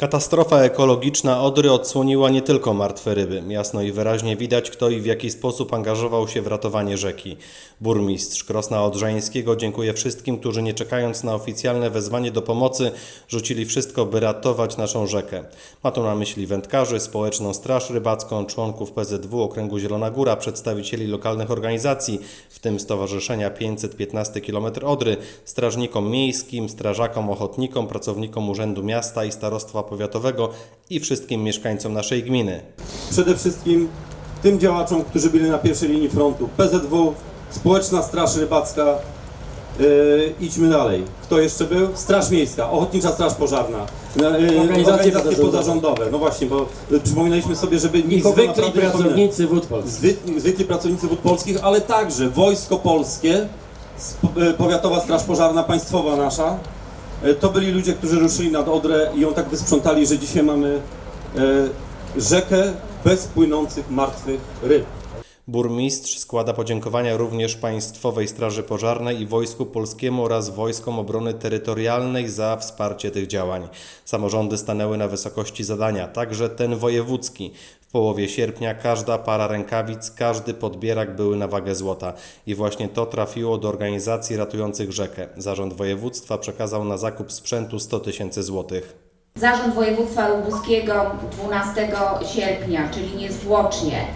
Katastrofa ekologiczna Odry odsłoniła nie tylko martwe ryby. Jasno i wyraźnie widać, kto i w jaki sposób angażował się w ratowanie rzeki. Burmistrz Krosna Odrzańskiego dziękuję wszystkim, którzy nie czekając na oficjalne wezwanie do pomocy, rzucili wszystko, by ratować naszą rzekę. Ma to na myśli wędkarzy, społeczną straż rybacką, członków PZW Okręgu Zielona Góra, przedstawicieli lokalnych organizacji, w tym Stowarzyszenia 515 km Odry, strażnikom miejskim, strażakom, ochotnikom, pracownikom Urzędu Miasta i Starostwa Powiatowego i wszystkim mieszkańcom naszej gminy. przede wszystkim tym działaczom, którzy byli na pierwszej linii frontu. PZW, Społeczna Straż Rybacka, yy, idźmy dalej. Kto jeszcze był? Straż Miejska, Ochotnicza Straż Pożarna, yy, Organizacje organizacje pozarządowe. pozarządowe. No właśnie, bo yy, przypominaliśmy sobie, żeby I nikogo zwykli pracownicy Wód Polskich. Zwy, zwykli pracownicy Wód Polskich, ale także Wojsko Polskie, e, Powiatowa Straż Pożarna, państwowa nasza. E, To byli ludzie, którzy ruszyli nad Odrę i ją tak wysprzątali, że dzisiaj mamy e, rzekę bez płynących martwych ryb. Burmistrz składa podziękowania również Państwowej Straży Pożarnej i Wojsku Polskiemu oraz Wojskom Obrony Terytorialnej za wsparcie tych działań. Samorządy stanęły na wysokości zadania, także ten wojewódzki. W połowie sierpnia każda para rękawic, każdy podbierak były na wagę złota i właśnie to trafiło do organizacji ratujących rzekę. Zarząd województwa przekazał na zakup sprzętu 100 tysięcy złotych. Zarząd Województwa Lubuskiego 12 sierpnia, czyli niezwłocznie,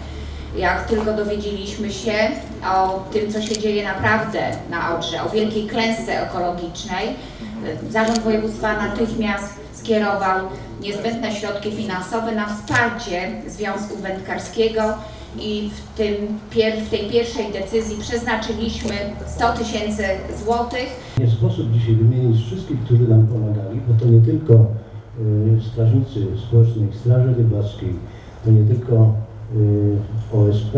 jak tylko dowiedzieliśmy się o tym, co się dzieje naprawdę na Odrze, o wielkiej klęsce ekologicznej, Zarząd Województwa natychmiast skierował niezbędne środki finansowe na wsparcie Związku Wędkarskiego i w, tym, w tej pierwszej decyzji przeznaczyliśmy 100 tysięcy złotych. Nie sposób dzisiaj wymienić wszystkich, którzy nam pomagali, bo to nie tylko y, strażnicy Społecznej Straży Rybackiej, to nie tylko OSP,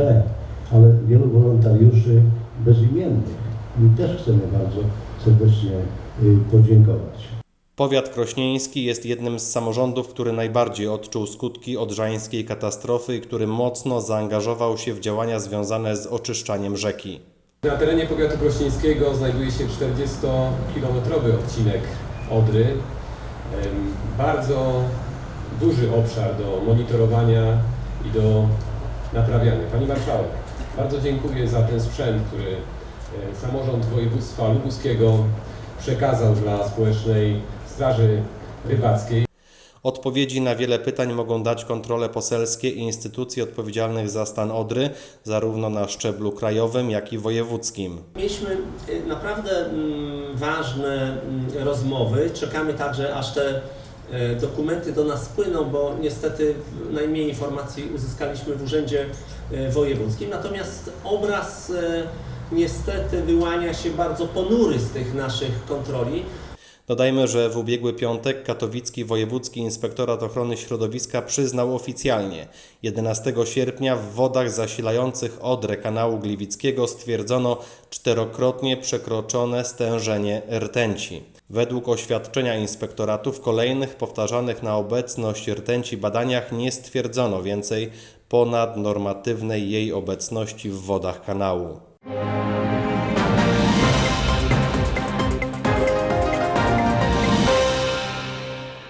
ale wielu wolontariuszy bezimiennych. I też chcemy bardzo serdecznie y, podziękować. Powiat krośnieński jest jednym z samorządów, który najbardziej odczuł skutki odrzańskiej katastrofy i który mocno zaangażował się w działania związane z oczyszczaniem rzeki. Na terenie powiatu krośnieńskiego znajduje się 40-kilometrowy odcinek Odry. Bardzo duży obszar do monitorowania i do naprawiania. Pani Marszałek, bardzo dziękuję za ten sprzęt, który e, samorząd województwa lubuskiego przekazał dla Społecznej Straży Rybackiej. Odpowiedzi na wiele pytań mogą dać kontrole poselskie i instytucji odpowiedzialnych za stan Odry, zarówno na szczeblu krajowym, jak i wojewódzkim. Mieliśmy y, naprawdę mm, ważne mm, rozmowy. Czekamy także, aż te e, dokumenty do nas spłyną, bo niestety najmniej informacji uzyskaliśmy w Urzędzie e, Wojewódzkim. Natomiast obraz e, niestety wyłania się bardzo ponury z tych naszych kontroli. Dodajmy, że w ubiegły piątek katowicki Wojewódzki Inspektorat Ochrony Środowiska przyznał oficjalnie 11 sierpnia w wodach zasilających Odrę kanału Gliwickiego stwierdzono czterokrotnie przekroczone stężenie rtęci. Według oświadczenia inspektoratu w kolejnych powtarzanych na obecność rtęci badaniach nie stwierdzono więcej ponadnormatywnej jej obecności w wodach kanału.